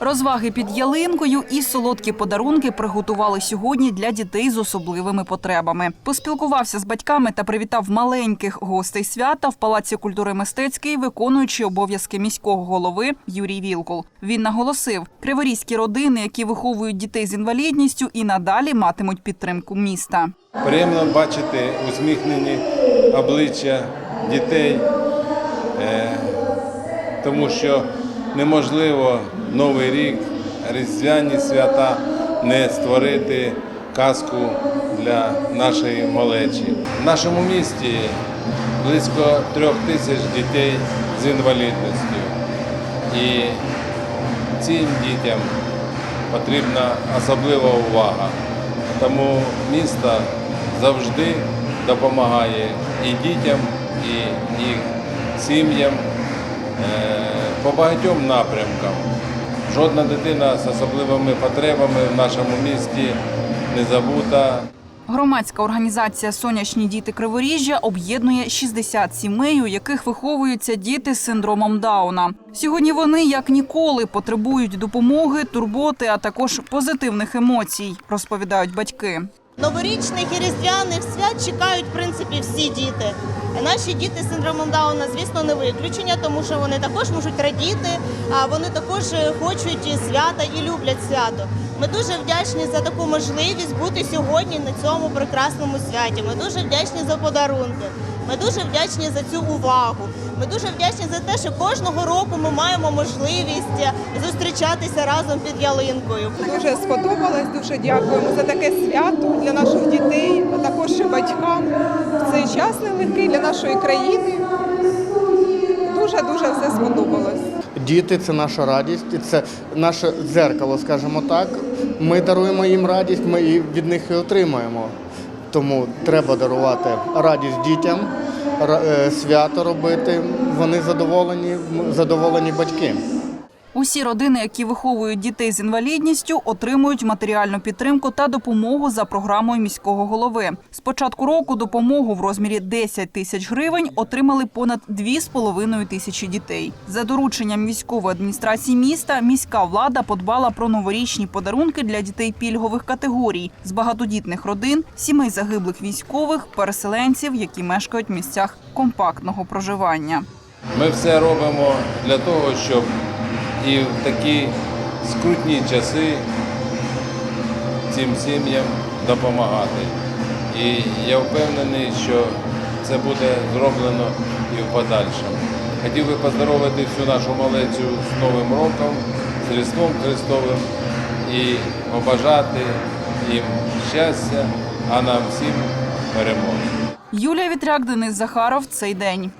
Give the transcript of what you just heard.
Розваги під ялинкою і солодкі подарунки приготували сьогодні для дітей з особливими потребами. Поспілкувався з батьками та привітав маленьких гостей свята в Палаці культури мистецький, виконуючий обов'язки міського голови Юрій Вілкул. Він наголосив, криворізькі родини, які виховують дітей з інвалідністю, і надалі матимуть підтримку міста. Приємно бачити усміхнені обличчя дітей, е, тому що неможливо Новий рік, різдвяні свята не створити казку для нашої малечі. В нашому місті близько трьох тисяч дітей з інвалідністю. І цим дітям потрібна особлива увага. Тому місто завжди допомагає і дітям, і їх сім'ям по багатьом напрямкам. Жодна дитина з особливими потребами в нашому місті не забута. Громадська організація Сонячні діти Криворіжжя об'єднує 60 сімей, у яких виховуються діти з синдромом Дауна. Сьогодні вони як ніколи потребують допомоги, турботи, а також позитивних емоцій, розповідають батьки. Новорічних і різдвяних свят чекають в принципі всі діти. Наші діти з синдромом Дауна, звісно, не виключення, тому що вони також можуть радіти, а вони також е, хочуть і свята і люблять свято. Ми дуже вдячні за таку можливість бути сьогодні на цьому прекрасному святі. Ми дуже вдячні за подарунки. Ми дуже вдячні за цю увагу. Ми дуже вдячні за те, що кожного року ми маємо можливість зустрічатися разом під ялинкою. Дуже сподобалось, дуже дякуємо за таке свято для наших дітей, а також і батькам. В цей час нелегкий для нашої країни. Дуже дуже все сподобалось. Діти це наша радість, і це наше дзеркало, скажімо так. Ми даруємо їм радість, ми і від них і отримуємо. Тому треба дарувати радість дітям, е, свято робити. Вони задоволені, задоволені батьки. Усі родини, які виховують дітей з інвалідністю, отримують матеріальну підтримку та допомогу за програмою міського голови. З початку року допомогу в розмірі 10 тисяч гривень отримали понад 2,5 тисячі дітей. За дорученням військової адміністрації міста міська влада подбала про новорічні подарунки для дітей пільгових категорій з багатодітних родин, сімей загиблих військових, переселенців, які мешкають в місцях компактного проживання. Ми все робимо для того, щоб і в такі скрутні часи цим сім'ям допомагати. І я впевнений, що це буде зроблено і в подальшому. Хотів би поздоровити всю нашу малецю з Новим роком, з Різдвом Христовим і побажати їм щастя, а нам всім перемоги. Юлія Вітряк, Денис Захаров. Цей день.